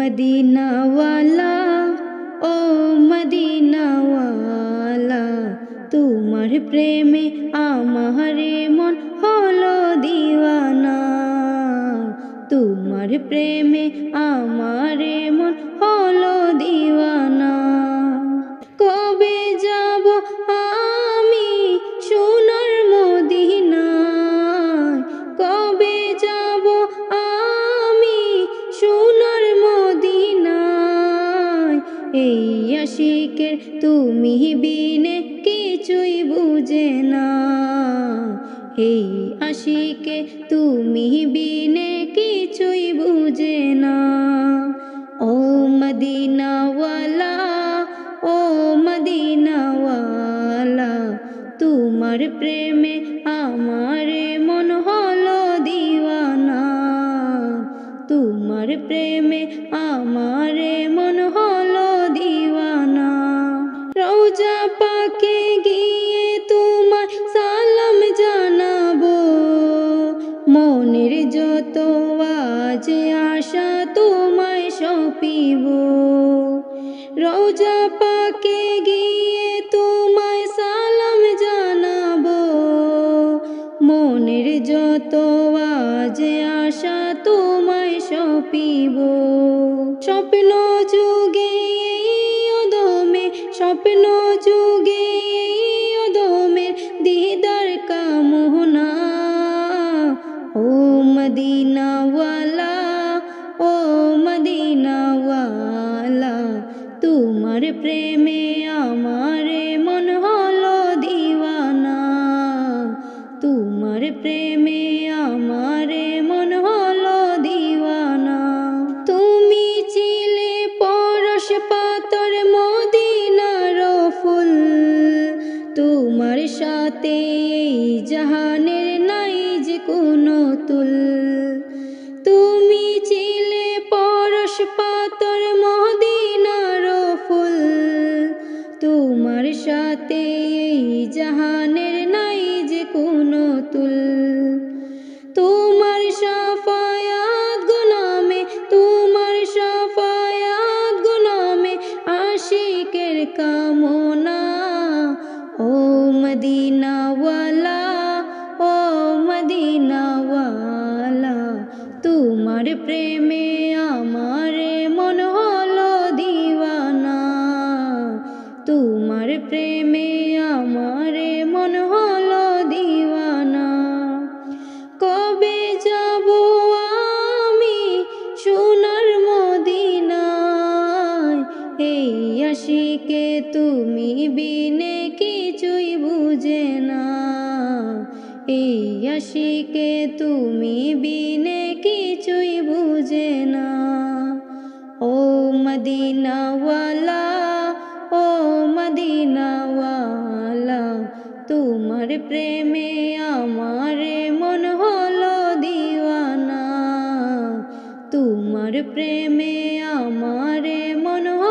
মদিনাওয়ালা, ও মদিনাওয়ালা, তোমার প্রেমে আমারে মন হলো দিওয়ানা। তোমার প্রেমে আমারে মন হলো দিওয়ানা। কবে যাব আশিকের তুমি বিনে কিছুই বুঝে না। এই আশিকে তুমি বিনে কিছুই বুঝে না। ও মদিনাওয়ালা ও মদিনাওয়ালা, তোমার প্রেমে আমারে মন হলো দিওয়ানা। তোমার প্রেমে আমারে আশা তোমায় সপিব। রোজা পাকে গিয়ে তোমায় সালাম জানাব। মনের যত আজ আশা তোমায় সপিব। স্বপ্ন যুগে অদমে স্বপ্ন যুগে তোমার প্রেমে আমারে মন হলো দিওয়ানা। তোমার প্রেমে আমারে মন হলো দিওয়ানা। তুমি ছিলে পরশ পাতর মদিনার ফুল। তোমার সাথে এই জাহানের নাই যে কোনো তুল। জাহানের নাই যে কোনো তুল। তোমার সাফায়াত গুনামে, তোমার সাফায়াত গুনামে আশিকের কামনা। ও মদিনাওয়ালা ও মদিনাওয়ালা, তোমার প্রেমে তোমার প্রেমে আমারে মন হলো দিওয়ানা। কবে যাব আমি সোনার মদিনায়? এই আশিকে তুমি বিনে কিছুই বুঝে না। এই আশিকে তুমি বিনে কিছুই বুঝে না। ও ও দিনওয়ালা তোমার প্রেমে আমার মন হলো দিওয়ানা। তোমার প্রেমে আমার মন হলো